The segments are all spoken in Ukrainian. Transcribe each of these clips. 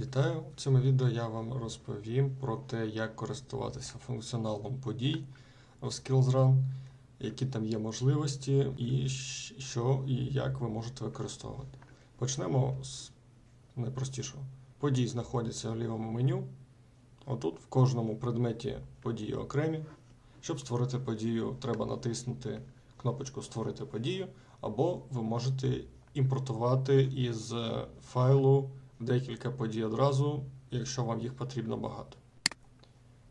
Вітаю! В цьому відео я вам розповім про те, як користуватися функціоналом подій в SkillsRun, які там є можливості, і що і як ви можете використовувати. Почнемо з найпростішого. Події знаходяться в лівому меню. Отут в кожному предметі події окремі. Щоб створити подію, треба натиснути кнопочку Створити подію, або ви можете імпортувати із файлу декілька подій одразу, якщо вам їх потрібно багато.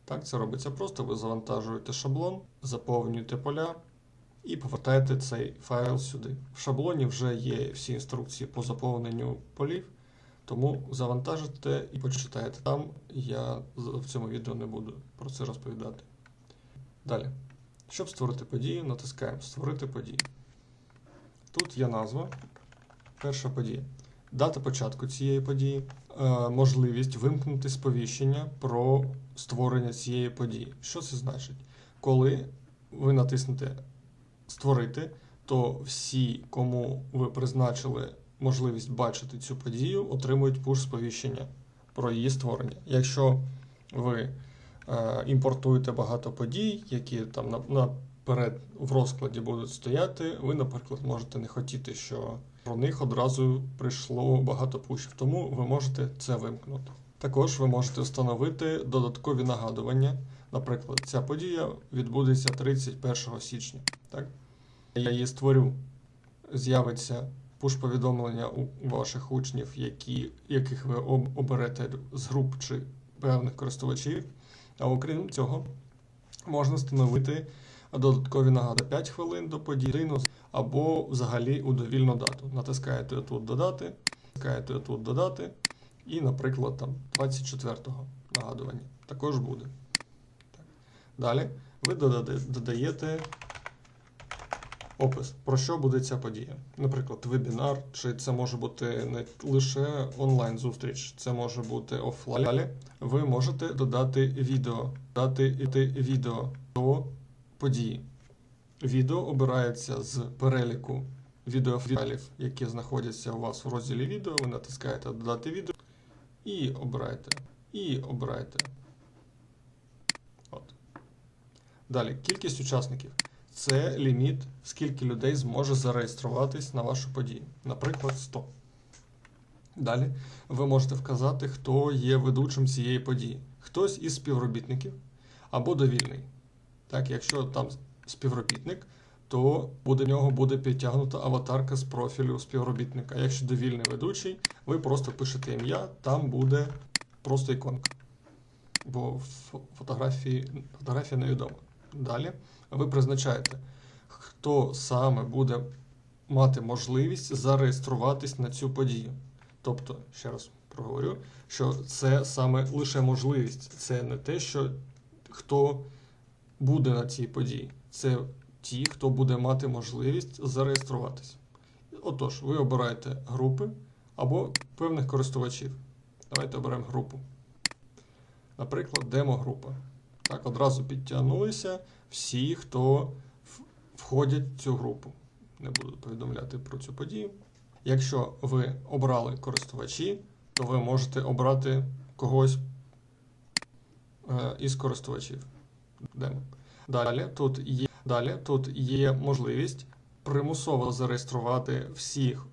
Так, це робиться просто. Ви завантажуєте шаблон, заповнюєте поля і повертаєте цей файл сюди. В шаблоні вже є всі інструкції по заповненню полів, тому завантажите і почитаєте там. Я в цьому відео не буду про це розповідати. Далі. Щоб створити подію, натискаємо Створити подію. Тут є назва. Перша подія. Дата початку цієї події, е, можливість вимкнути сповіщення про створення цієї події. Що це значить? Коли ви натиснете Створити, то всі, кому ви призначили можливість бачити цю подію, отримують пуш-сповіщення про її створення. Якщо ви е, імпортуєте багато подій, які там на- наперед в розкладі будуть стояти, ви, наприклад, можете не хотіти, що про них одразу прийшло багато пушів, тому ви можете це вимкнути. Також ви можете встановити додаткові нагадування. Наприклад, ця подія відбудеться 31 січня. Так? Я її створю, з'явиться пуш-повідомлення у ваших учнів, які, яких ви оберете з груп чи певних користувачів. А окрім цього, можна встановити додаткові нагадування 5 хвилин до годину або взагалі у довільну дату. Натискаєте тут додати, натискаєте тут додати, і, наприклад, там 24-го нагадування також буде. Так. Далі ви додаєте опис, про що буде ця подія. Наприклад, вебінар, чи це може бути не лише онлайн-зустріч, це може бути офлайн. Далі ви можете додати відео, дати відео до події. Відео обирається з переліку відеофайлів, які знаходяться у вас у розділі відео. Ви натискаєте Додати відео і обираєте. І обираєте. От. Далі, кількість учасників. Це ліміт, скільки людей зможе зареєструватись на вашу подію. Наприклад, 100. Далі ви можете вказати, хто є ведучим цієї події. Хтось із співробітників або довільний. Так, якщо там співробітник, то в нього буде підтягнута аватарка з профілю співробітника. А якщо довільний ведучий, ви просто пишете ім'я, там буде просто іконка. Бо фотографії, фотографія невідома. Далі ви призначаєте, хто саме буде мати можливість зареєструватись на цю подію. Тобто, ще раз проговорю, що це саме лише можливість, це не те, що хто буде на цій події. Це ті, хто буде мати можливість зареєструватися. Отож, ви обираєте групи або певних користувачів. Давайте оберемо групу. Наприклад, демо-група. Так, одразу підтягнулися всі, хто входять в цю групу. Не буду повідомляти про цю подію. Якщо ви обрали користувачі, то ви можете обрати когось е, із користувачів. Далі тут є, далі тут є можливість примусово зареєструвати всіх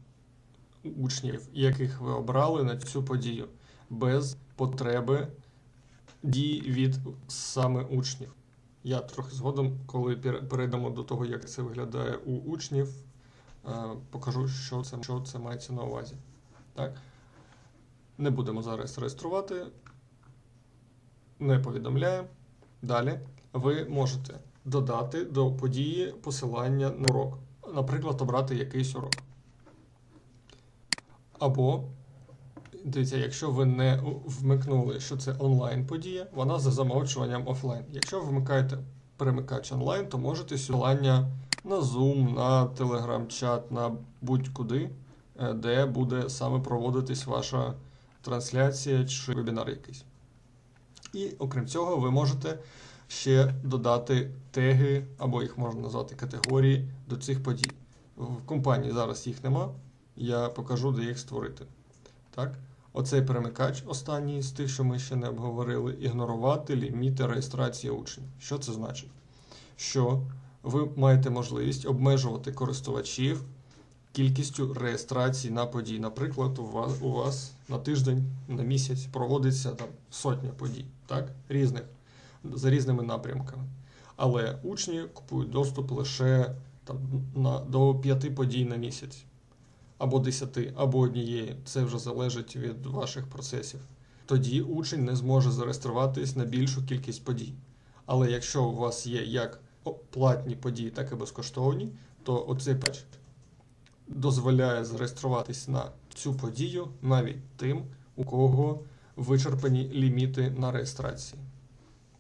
учнів, яких ви обрали на цю подію, без потреби дій від саме учнів. Я трохи згодом, коли перейдемо до того, як це виглядає у учнів, е, покажу, що це, що це мається на увазі. Так? Не будемо зараз реєструвати, не повідомляємо. Далі ви можете додати до події посилання на урок. Наприклад, обрати якийсь урок. Або, дивіться, якщо ви не вмикнули, що це онлайн подія, вона за замовчуванням офлайн. Якщо ви вмикаєте перемикач онлайн, то можете посилання на Zoom, на Telegram-чат, на будь-куди, е, де буде саме проводитись ваша трансляція чи вебінар якийсь. І окрім цього, ви можете ще додати теги, або їх можна назвати категорії до цих подій. В компанії зараз їх нема. Я покажу, де їх створити. Так? Оцей перемикач, останній з тих, що ми ще не обговорили, ігнорувати ліміти реєстрації учнів. Що це значить? Що ви маєте можливість обмежувати користувачів кількістю реєстрацій на події. Наприклад, у вас, у вас на тиждень, на місяць проводиться там сотня подій, так? різних, за різними напрямками. Але учні купують доступ лише там, на, до п'яти подій на місяць, або десяти, або однієї. Це вже залежить від ваших процесів. Тоді учень не зможе зареєструватись на більшу кількість подій. Але якщо у вас є як платні події, так і безкоштовні, то оцей патч дозволяє зареєструватись на цю подію навіть тим, у кого вичерпані ліміти на реєстрації.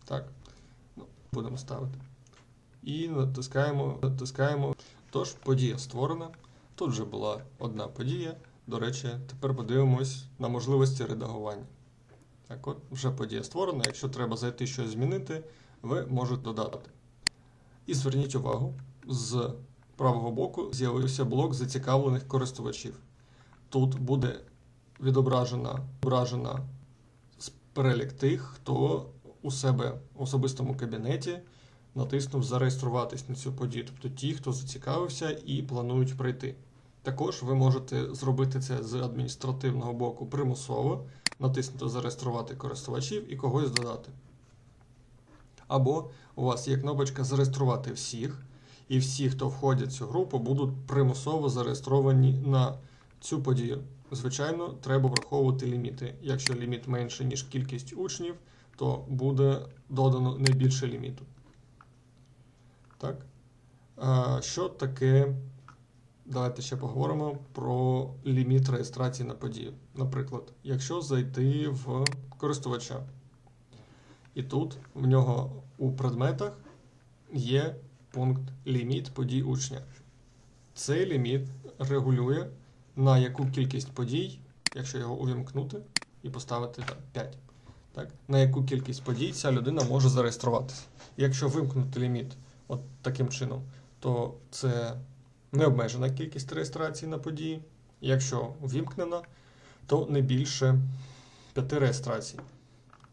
Так, ну, будемо ставити. І натискаємо, натискаємо. Тож, подія створена. Тут вже була одна подія. До речі, тепер подивимось на можливості редагування. Так от, вже подія створена. Якщо треба зайти щось змінити, ви можете додати. І зверніть увагу, з правого боку з'явився блок зацікавлених користувачів. Тут буде відображена, відображена перелік тих, хто у себе в особистому кабінеті натиснув зареєструватись на цю подію, тобто ті, хто зацікавився і планують прийти. Також ви можете зробити це з адміністративного боку примусово, натиснути Зареєструвати користувачів і когось додати. Або у вас є кнопочка Зареєструвати всіх, і всі, хто входять в цю групу, будуть примусово зареєстровані на цю подію. Звичайно, треба враховувати ліміти. Якщо ліміт менше, ніж кількість учнів, то буде додано не більше ліміту. Так. Що таке? Давайте ще поговоримо про ліміт реєстрації на подію. Наприклад, якщо зайти в користувача, і тут в нього у предметах є пункт ліміт подій учня. Цей ліміт регулює на яку кількість подій, якщо його увімкнути і поставити там 5, так, на яку кількість подій ця людина може зареєструватися. Якщо вимкнути ліміт от таким чином, то це необмежена кількість реєстрацій на події. Якщо ввімкнена, то не більше 5 реєстрацій.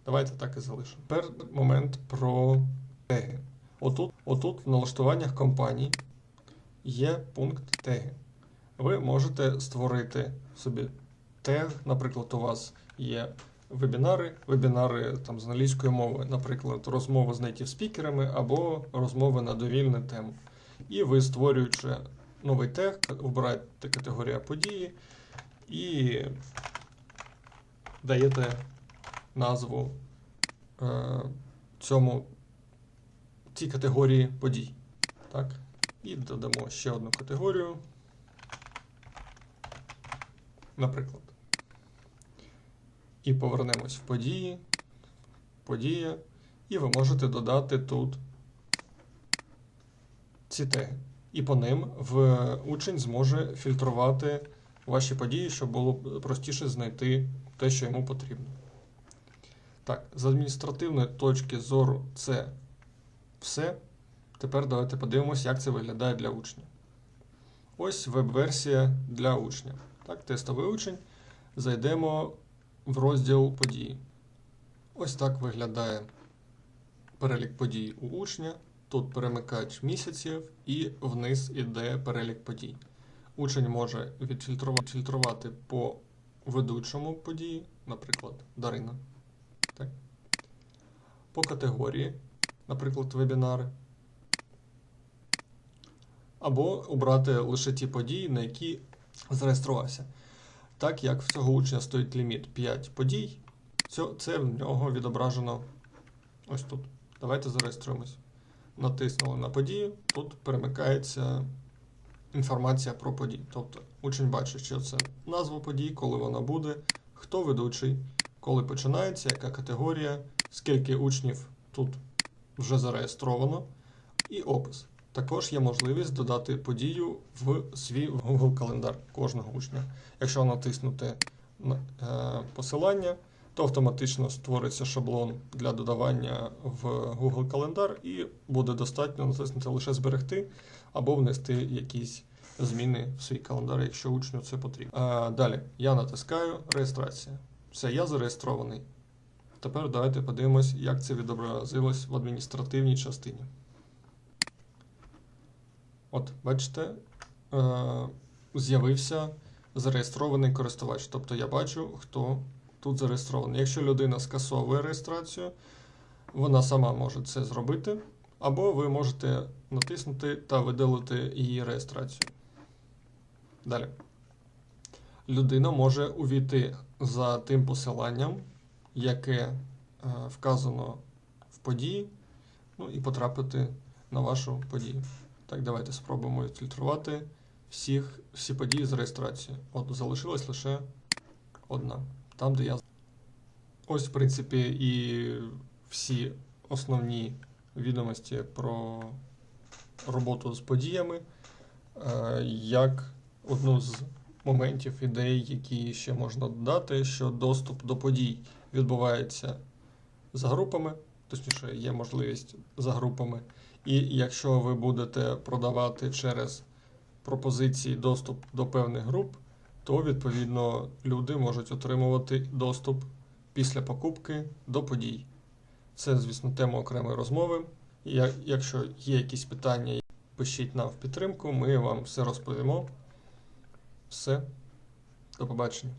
Давайте так і залишимо. Тепер момент про теги. Отут, отут в налаштуваннях компаній є пункт теги. Ви можете створити собі тег, наприклад, у вас є вебінари, вебінари там, з англійської мови, наприклад, розмови з native спікерами або розмови на довільну тему. І ви, створюючи новий тег, обираєте категорію події і даєте назву е, цьому цій категорії подій. Так? І додамо ще одну категорію. Наприклад. І повернемось в події. Подія. І ви можете додати тут ці теги. І по ним в учень зможе фільтрувати ваші події, щоб було простіше знайти те, що йому потрібно. Так, з адміністративної точки зору це все. Тепер давайте подивимося, як це виглядає для учня. Ось веб-версія для учня. Так, тестовий учень. Зайдемо в розділ події. Ось так виглядає перелік подій у учня. Тут перемикач місяців і вниз іде перелік подій. Учень може відфільтрувати, по ведучому події, наприклад, Дарина. Так. По категорії, наприклад, вебінари. Або обрати лише ті події, на які зареєструвався. Так як в цього учня стоїть ліміт 5 подій, це, в нього відображено ось тут. Давайте зареєструємось. Натиснули на подію, тут перемикається інформація про подію. Тобто учень бачить, що це назва подій, коли вона буде, хто ведучий, коли починається, яка категорія, скільки учнів тут вже зареєстровано, і опис. Також є можливість додати подію в свій Google календар кожного учня. Якщо натиснути е, посилання, то автоматично створиться шаблон для додавання в Google календар, і буде достатньо натиснути лише зберегти або внести якісь зміни в свій календар, якщо учню це потрібно. Е, далі я натискаю реєстрація. Все, я зареєстрований. Тепер давайте подивимось, як це відобразилось в адміністративній частині. От, бачите, е, з'явився зареєстрований користувач. Тобто я бачу, хто тут зареєстрований. Якщо людина скасовує реєстрацію, вона сама може це зробити, або ви можете натиснути та видалити її реєстрацію. Далі. Людина може увійти за тим посиланням, яке е, вказано в події, ну і потрапити на вашу подію. Так, давайте спробуємо відфільтрувати всіх, всі події з реєстрації. От залишилась лише одна. Там, де я. Ось, в принципі, і всі основні відомості про роботу з подіями, е, як одну з моментів, ідей, які ще можна додати, що доступ до подій відбувається за групами, точніше, є можливість за групами. І якщо ви будете продавати через пропозиції доступ до певних груп, то відповідно люди можуть отримувати доступ після покупки до подій. Це, звісно, тема окремої розмови. І Якщо є якісь питання, пишіть нам в підтримку, ми вам все розповімо. Все, до побачення.